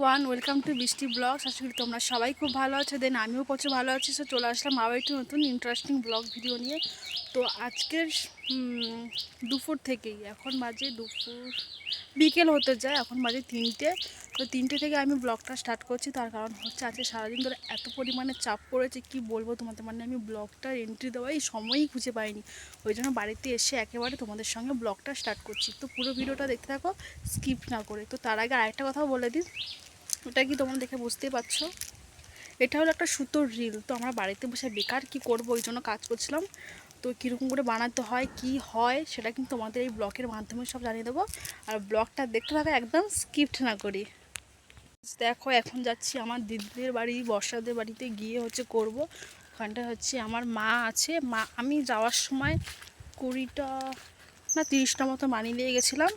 One welcome to Brishti blogs আশা করি তোমরা সবাই খুব ভালো আছো। দেন আমিও প্রচুর ভালো আছি। সো চলে আসলাম আবার একটু নতুন ইন্টারেস্টিং ব্লগ ভিডিও নিয়ে। তো আজকের দুপুর থেকেই, এখন বাজে দুপুর, বিকেল হতে যায়, এখন বাজে তিনটে। তো তিনটে থেকে আমি ব্লগটা স্টার্ট করছি। তার কারণ হচ্ছে আজকে সারাদিন ধরে এত পরিমাণে চাপ পড়েছে। কি বলব তোমাদের? মানে আমি ব্লগটার এন্ট্রি দেওয়াই সময়ই খুঁজে পাইনি। ওই জন্য বাড়িতে এসে একেবারে তোমাদের সঙ্গে ব্লগটা স্টার্ট করছি। তো পুরো ভিডিওটা দেখতে থাকো স্কিপ না করে। তো তার আগে আরেকটা কথাও বলে দিই। ওটা কি তোমরা দেখে বুঝতেই পারছ? এটা হলো একটা সুতোর রিল। তো আমরা বাড়িতে বসে বেকার কি করব? ওই জন্য কাজ করছিলাম। তো কীরকম করে বানাতে হয়, কি হয়, সেটা কিন্তু তোমাদের এই ব্লগের মাধ্যমে সব জানিয়ে দেবো। আর ব্লগটা দেখতে থাকো একদম স্কিপ্ট না করি। দেখো, এখন যাচ্ছি আমার দিদিদের বাড়ি, বর্ষাদের বাড়িতে গিয়ে হচ্ছে করব। ওখানটা হচ্ছে আমার মা আছে। মা, আমি যাওয়ার সময় কুড়িটা না তিরিশটা মতো মানি নিয়ে গেছিলাম।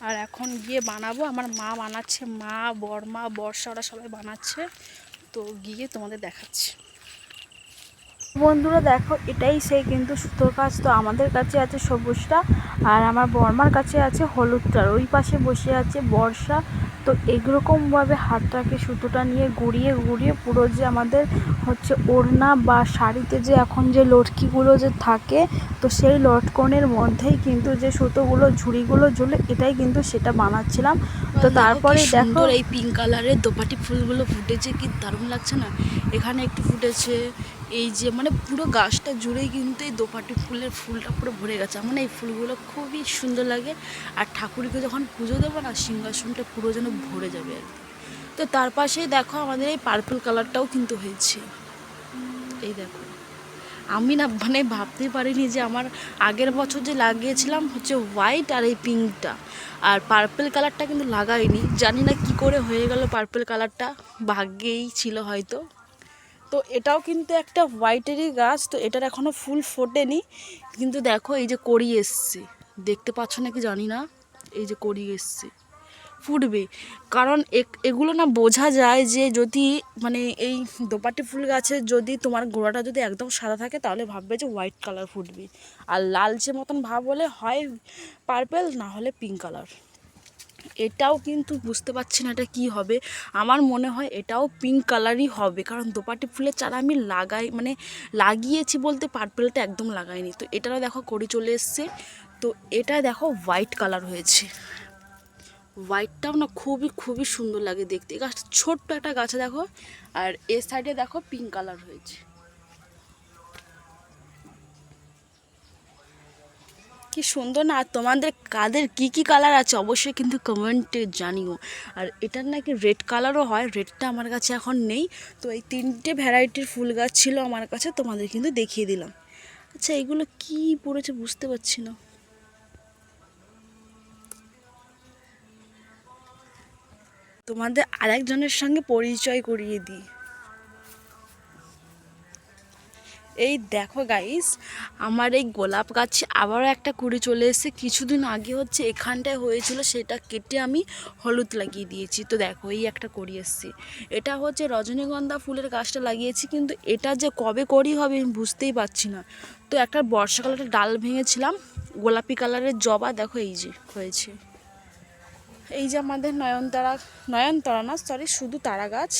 আর এখন গিয়ে বানাবো। আমার মা বানাচ্ছে, মা বড়মা বর্ষা ওরা সবাই বানাচ্ছে। তো গিয়ে তোমাদের দেখাচ্ছি। বন্ধুরা দেখো এটাই সেই কিন্তু সুতোর কাজ। তো আমাদের কাছে আছে সবুজটা আর আমার বর্মার কাছে আছে হলুদটার ওই পাশে বসে আছে বর্ষা। তো এইরকমভাবে হাতটাকে সুতোটা নিয়ে ঘুরিয়ে ঘুরিয়ে পুরো যে আমাদের হচ্ছে ওড়না বা শাড়িতে যে এখন যে লটকিগুলো যে থাকে তো সেই লটকনের মধ্যেই কিন্তু যে সুতোগুলো ঝুড়িগুলো ঝুলে এটাই কিন্তু সেটা বানাচ্ছিলাম। তো তারপরে দেখো এই পিঙ্ক কালারের দোপাটি ফুলগুলো ফুটেছে কি দারুণ লাগছে না? এখানে একটু ফুটেছে এই যে মানে পুরো গাছটা জুড়েই কিন্তু এই দোপাটি ফুলের ফুলটা পুরো ভরে গেছে। মানে এই ফুলগুলো খুবই সুন্দর লাগে। আর ঠাকুরকে যখন পুজো দেবো না, সিংহাসনটা পুরো যেন ভরে যাবে আর তো তার পাশেই দেখো আমাদের এই পার্পল কালারটাও কিন্তু হয়েছে। এই দেখো। আমি না মানে ভাবতে পারিনি যে আমার আগের বছর যে লাগিয়েছিলাম হচ্ছে হোয়াইট আর এই পিঙ্কটা আর পার্পেল কালারটা কিন্তু লাগাইনি। জানি না কি করে হয়ে গেল পার্পেল কালারটা ভাগ্যেই ছিল হয়তো। তো এটাও কিন্তু একটা হোয়াইটেরই গাছ, তো এটার এখনও ফুল ফোটেনি। কিন্তু দেখো এই যে কড়ি এসছে। দেখতে পাচ্ছ নাকি জানি না? এই যে কড়ি এসছে। ফুটবে। কারণ এগুলো না বোঝা যায় যে যদি মানে এই দোপাটি ফুল গাছের যদি তোমার গোড়াটা যদি একদম সাদা থাকে, তাহলে ভাববে যে হোয়াইট কালার ফুটবে। আর লালচে মতন ভাব হলে হয় পার্পেল, না হলে পিঙ্ক কালার। এটাও কিন্তু বুঝতে পারছি না এটা কী হবে। আমার মনে হয় এটাও পিঙ্ক কালারই হবে, কারণ দোপাটি ফুলের চারা আমি লাগাই মানে লাগিয়েছি বলতে পার্পেলটা একদম লাগাইনি। তো এটারও দেখো কড়ি চলে এসছে। তো এটা দেখো হোয়াইট কালার হয়েছে। হোয়াইটটাও না খুবই খুবই সুন্দর লাগে দেখতে। গাছটা ছোট্ট একটা গাছে দেখো, আর এর সাইডে দেখো পিঙ্ক কালার হয়েছে। কি সুন্দর না? আর তোমাদের কাদের কি কি কালার আছে? অবশ্যই কিন্তু কমেন্টে জানিও। আর এটার নাকি রেড কালারও হয়। রেডটা আমার কাছে এখন নেই। তো এই তিনটে ভ্যারাইটির ফুল গাছ ছিল আমার কাছে, তোমাদের কিন্তু দেখিয়ে দিলাম। আচ্ছা এগুলো কি পড়েছে বুঝতে পারছি না। তোমাদের আরেকজনের সঙ্গে পরিচয় করিয়ে দিই। এই দেখো গাইস আমার এই গোলাপ গাছে আবারও একটা কুড়ি চলে এসেছে। কিছুদিন আগে হচ্ছে এখানটায় হয়েছিল, সেটা কেটে আমি হলুদ লাগিয়ে দিয়েছি। তো দেখো, এই একটা করি এসছে। এটা হচ্ছে রজনীগন্ধা ফুলের গাছটা লাগিয়েছি, কিন্তু এটা যে কবে করি হবে আমি বুঝতেই পারছি না। তো একটা বর্ষাকালের ডাল ভেঙেছিলাম, গোলাপি কালারের জবা দেখো এই যে হয়েছে। এই যে আমাদের নয়নতারা নয়নতারা না সরি শুধু তারা গাছ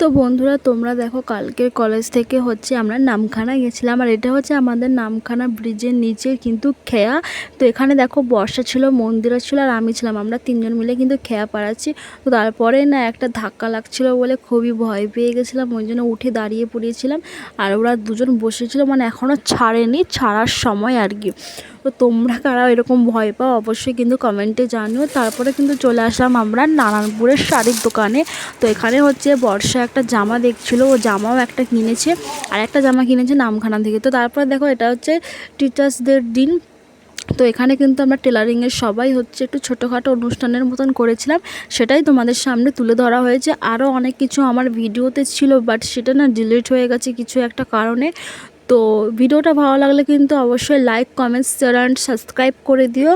তো বন্ধুরা, তোমরা দেখো কালকে কলেজ থেকে হচ্ছে আমরা নামখানা গেছিলাম, আর এটা হচ্ছে আমাদের নামখানা ব্রিজের নিচে কিন্তু খেয়া। তো এখানে দেখো বর্ষা ছিল, মন্দিরও ছিল, আর আমি ছিলাম, আমরা তিনজন মিলে কিন্তু খেয়া পাড়াচ্ছি। তো তারপরে না একটা ধাক্কা লাগছিল বলে খুবই ভয় পেয়ে গেছিলাম, ওই জন্য উঠে দাঁড়িয়ে পড়িয়েছিলাম আর ওরা দুজন বসেছিল মানে এখনও ছাড়েনি, ছাড়ার সময় আর কি। তো তোমরা কারা এরকম ভয় পাও অবশ্যই কিন্তু কমেন্টে জানিও। তারপরে কিন্তু চলে আসলাম আমরা নারায়ণপুরের শাড়ির দোকানে। তো এখানে হচ্ছে বর্ষা একটা জামা দেখছিল, ও জামাও একটা কিনেছে, আর একটা জামা কিনেছে নামখানা থেকে। তো তারপরে দেখো, এটা হচ্ছে টিচার্সদের দিন। তো এখানে কিন্তু আমরা টেলারিংয়ের সবাই হচ্ছে একটু ছোটোখাটো অনুষ্ঠানের মতন করেছিলাম। সেটাই তোমাদের সামনে তুলে ধরা হয়েছে। আরও অনেক কিছু আমার ভিডিওতে ছিল বাট সেটা না ডিলিট হয়ে গেছে কিছু একটা কারণে। তো ভিডিওটা ভালো লাগলে কিন্তু অবশ্যই like comment share and subscribe করে দিও।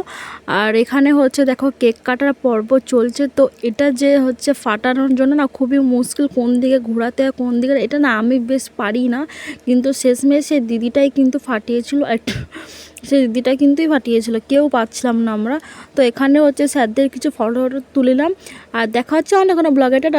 আর এখানে হচ্ছে দেখো কেক কাটার পর্ব চলছে। তো এটা যে হচ্ছে ফাটানোর জন্য না খুবই মুশকিল কোন দিকে ঘোরাতে হয়, কোন দিকে এটা না আমি বেশ পারি না। কিন্তু শেষমেশ সে দিদিটাই কিন্তু ফাটিয়েছিল সেই দিদিটা কিন্তুই ফাটিয়েছিল, কেউ পাচ্ছিলাম না আমরা। তো এখানে হচ্ছে স্যারদের কিছু ফটো ফটো তুলিলাম আর দেখা হচ্ছে অন্য কোনো ব্লগে এটা